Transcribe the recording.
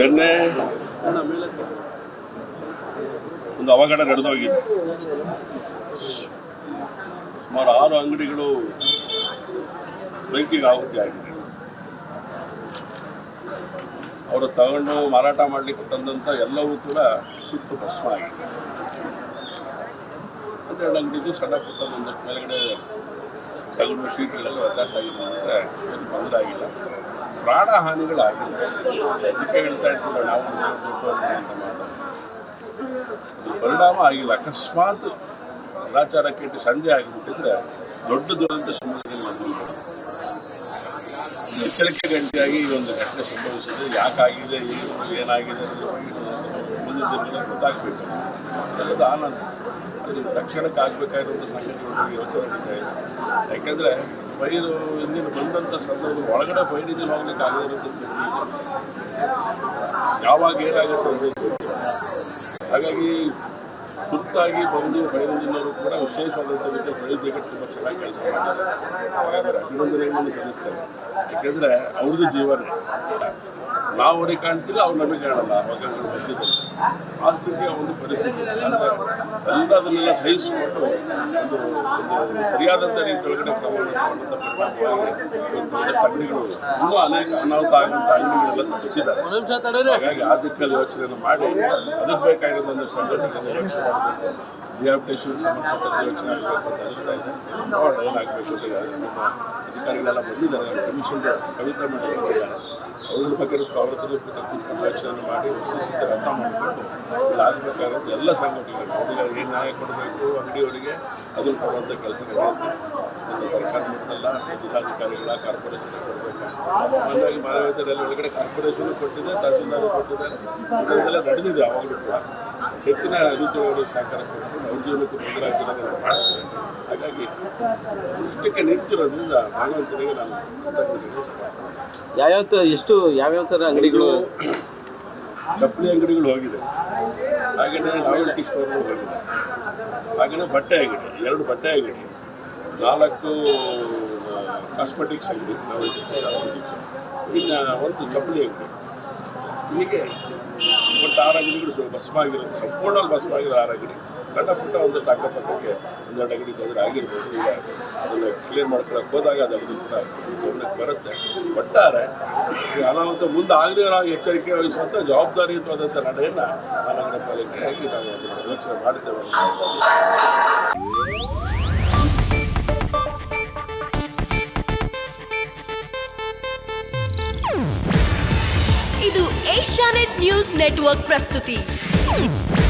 ನಿನ್ನೆ ಒಂದು ಅವಘಡ ನಡೆದೋಗಿದೆ. ಸುಮಾರು ಆರು ಅಂಗಡಿಗಳು ಬೆಂಕಿಗೆ ಆಹುತಿ ಆಗಿದೆ. ಅವರು ತಗೊಂಡು ಮಾರಾಟ ಮಾಡಲಿಕ್ಕೆ ತಂದಂಥ ಎಲ್ಲವೂ ಕೂಡ ಸುಟ್ಟು ಭಸ್ಮ ಆಗಿದೆ. ಹನ್ನೆರಡು ಅಂಗಡಿದು ಸಣ್ಣ ಪುಟ್ಟ ಒಂದಷ್ಟು ಮೇಲ್ಗಡೆ ತಗೊಂಡು ಶೀಟ್ಗಳೆಲ್ಲ ವ್ಯತ್ಯಾಸ ಆಗಿದೆ ಅಂದರೆ ಏನು ತೊಂದರೆ ಆಗಿಲ್ಲ. ಪ್ರಾಣ ಹಾನಿಗಳಾಗಿಲ್ಲ. ಹೇಳ್ತಾ ಇರ್ತೀವಿ ನಾವು ಪರಿಣಾಮ ಆಗಿಲ್ಲ. ಅಕಸ್ಮಾತ್ ಇಟ್ಟು ಸಂಜೆ ಆಗಿಬಿಟ್ಟಿದ್ರೆ ದೊಡ್ಡ ದುರಂತ ಸಮಾಜದಲ್ಲಿ ನಡೆದಿಲ್ಲ ಎಚ್ಚರಿಕೆ ಗಂಟೆಯಾಗಿ ಈ ಒಂದು ಘಟನೆ ಸಂಭವಿಸಿದೆ ಯಾಕಾಗಿದೆ, ಏನು, ಏನಾಗಿದೆ ದಿನಗಳಲ್ಲಿ ಗೊತ್ತಾಗಬೇಕು. ಅದೆಲ್ಲದ ಆನಂದ ಅದು ತಕ್ಷಣಕ್ಕೆ ಆಗಬೇಕಾಗಿರುವಂಥ ಸಂಗತಿಗಳ ಯೋಚನೆ ನಡೀತಾ ಇದೆ. ಯಾಕೆಂದರೆ ಫೈರು ಇಂದಿನ ಬಂದಂಥ ಸಂದರ್ಭ ಒಳಗಡೆ ಫೈರಿಂದ ಹೋಗ್ಲಿಕ್ಕೆ ಆಗದೇ ಸ್ಥಿತಿ. ಯಾವಾಗ ಏನಾಗುತ್ತೆ ಅಂತ ಹಾಗಾಗಿ ತುರ್ತಾಗಿ ಬಂದು ಫೈರ್ ಇಂಜಿನಿಯರು ಕೂಡ ವಿಶೇಷವಾದಂಥ ರೀತಿಯಲ್ಲಿ ಫೈರ್ ಬ್ರಿಗೇಡ್ ತುಂಬ ಚೆನ್ನಾಗಿ ಕೆಲಸ ಮಾಡಿದ್ದಾರೆ ಹಾಗಾದರೆ ಅಭಿನಂದನೆಗಳನ್ನು ಸಲ್ಲಿಸ್ತಾರೆ. ಯಾಕೆಂದರೆ ಅವ್ರದ್ದು ಜೀವನ. ನಾವು ಅವ್ರಿಗೆ ಕಾಣ್ತಿಲ್ಲ ಅವ್ರು ನಮಗೆ ಕಾಣಲ್ಲ. ಅವಕಾಶಗಳು ಬಂದಿದ್ದಾರೆ ಆ ಸ್ಥಿತಿಯ ಒಂದು ಪರಿಸ್ಥಿತಿ. ಎಲ್ಲ ಅದನ್ನೆಲ್ಲ ಸಹಿಸಿಕೊಂಡು ಒಂದು ಒಂದು ಸರಿಯಾದಂಥ ರೀತಿ ಕ್ರಮವನ್ನು ಕ್ರಮಗಳನ್ನು ಇವತ್ತು ಅಂಗಡಿಗಳು ಇನ್ನೂ ಅನೇಕ ಅನಾಹುತ ಆಗುವಂಥ ಅಂಗಡಿಗಳೆಲ್ಲ ತಪ್ಪಿಸಿದ್ದಾರೆ. ಹಾಗಾಗಿ ಆ ದಿಕ್ಕಲ್ಲಿ ಯೋಚನೆಯನ್ನು ಮಾಡಿ ಅದಕ್ಕೆ ಬೇಕಾಗಿರೋದೊಂದು ಸಂಘಟನೆಗಳನ್ನು ಯೋಚನೆ ಮಾಡಬೇಕು. ರಿಹಾಬಿಟೇಷನ್ ಸಂಬಂಧಪಟ್ಟ ಯೋಚನೆ ಆಗಬೇಕು ಅಂತ ಅನಿಸ್ತಾ ಇದೆ. ನೋಡೋಣ ಏನಾಗಬೇಕು ಅಂತ ಅಧಿಕಾರಿಗಳೆಲ್ಲ ಬಂದಿದ್ದಾರೆ. ಕಮಿಷನ್ ಕವಿತಾ ಮಾಡಿ ಬಂದಿದ್ದಾರೆ ಅವ್ರ ಬಗ್ಗೆ ಪ್ರವರ್ತನೆ ಯೋಚನೆ ಮಾಡಿ ವಸ್ತುಸ್ಥಿತಿ ಅರ್ಥ ಮಾಡಿಕೊಂಡು ಇದಾಗಬೇಕಾಗುತ್ತೆ ಎಲ್ಲ ಸಂಘಟನೆಗಳು ಅವರಿಗೆ ಏನು ನ್ಯಾಯ ಕೊಡಬೇಕು ಅಂಗಡಿಯವರಿಗೆ ಅದನ್ನು ಕೊಡುವಂಥ ಕೆಲಸ ನಡೆಯುತ್ತೆ. ಒಂದು ಸರ್ಕಾರ ಮಟ್ಟದಲ್ಲ ಜಿಲ್ಲಾಧಿಕಾರಿಗಳ ಕಾರ್ಪೊರೇಷನ್ ಕೊಡಬೇಕು. ಹಾಗಾಗಿ ಮಾನವೀಯತೆಯಲ್ಲಿ ಒಳಗಡೆ ಕಾರ್ಪೊರೇಷನ್ ಕೊಟ್ಟಿದೆ, ತಹಸೀಲ್ದಾರ್ ಕೊಟ್ಟಿದ್ದಾರೆ ಇದೆಲ್ಲ ನಡೆದಿದೆ ಯಾವಾಗಲೂ ಕೂಡ. ಹೆಚ್ಚಿನ ರೀತಿಯೊಳಗಡೆ ಸಹಕಾರ ಕೊಟ್ಟು, ಅವ್ರ ಜೀವನಕ್ಕೂ ತೊಂದರೆ ಆಗಿರೋದನ್ನು ಮಾಡ್ತಾರೆ. ಇಷ್ಟಕ್ಕೆ ನಿಂತಿರೋದ್ರಿಂದ ಭಗವಂತನಿಗೆ ನಾನು. ಯಾವ್ಯಾವ ಎಷ್ಟು ಯಾವ್ಯಾವ ಥರ ಅಂಗಡಿಗಳು? ಚಪ್ಪಲಿ ಅಂಗಡಿಗಳು ಹೋಗಿದೆ. ಹಾಗೆಯೇ ನಾವೆಲ್ಟಿ ಸ್ಟೋರ್ಗಳು ಹೋಗಿದೆ. ಹಾಗೆಯೇ ಬಟ್ಟೆ ಅಂಗಡಿ ಎರಡು ಬಟ್ಟೆ ಅಂಗಡಿ ನಾಲ್ಕು ಕಾಸ್ಮೆಟಿಕ್ಸ್ ಅಂಗಡಿ ಇನ್ನು ಒಂದು ಚಪ್ಪಲಿ ಅಂಗಡಿ. ಹೀಗೆ ಒಟ್ಟು ಆರು ಅಂಗಡಿಗಳು ಸ್ವಲ್ಪ ಭಸ್ಮಾಗಿರೋದು ಸಂಪೂರ್ಣವಾಗಿ ಬಸ್ಮಾಗಿರೋ ಆರು ಅಂಗಡಿ. ಸಣ್ಣ ಪುಟ್ಟ ಒಂದಷ್ಟು ಅಕ್ಕಪಕ್ಕಕ್ಕೆ ಒಂದೆರಡು ಅಗಡಿ ತೊಂದರೆ ಆಗಿರ್ಬೋದು, ಈಗ ಅದನ್ನು ಕ್ಲಿಯರ್ ಮಾಡ್ಕೊಳಕ್ಕೆ ಹೋದಾಗ ಅದು ಕೂಡ ಗಮನಕ್ಕೆ ಬರುತ್ತೆ. ಒಟ್ಟಾರೆ, ಈ ಅನಾಹುತ ಮುಂದೆ ಆಗದೆ ಇರೋ ಹಾಗೆ ಎಚ್ಚರಿಕೆ ವಹಿಸುವಂಥ ಜವಾಬ್ದಾರಿಯುತವಾದಂಥ ನಡೆಯನ್ನು ಮಹಾನಗರ ಆಗಿ ನಾವು ಯೋಚನೆ ಮಾಡ್ತೇವೆ ಇದು ಏಷ್ಯಾನೆಟ್ ನ್ಯೂಸ್ ನೆಟ್ವರ್ಕ್ ಪ್ರಸ್ತುತಿ.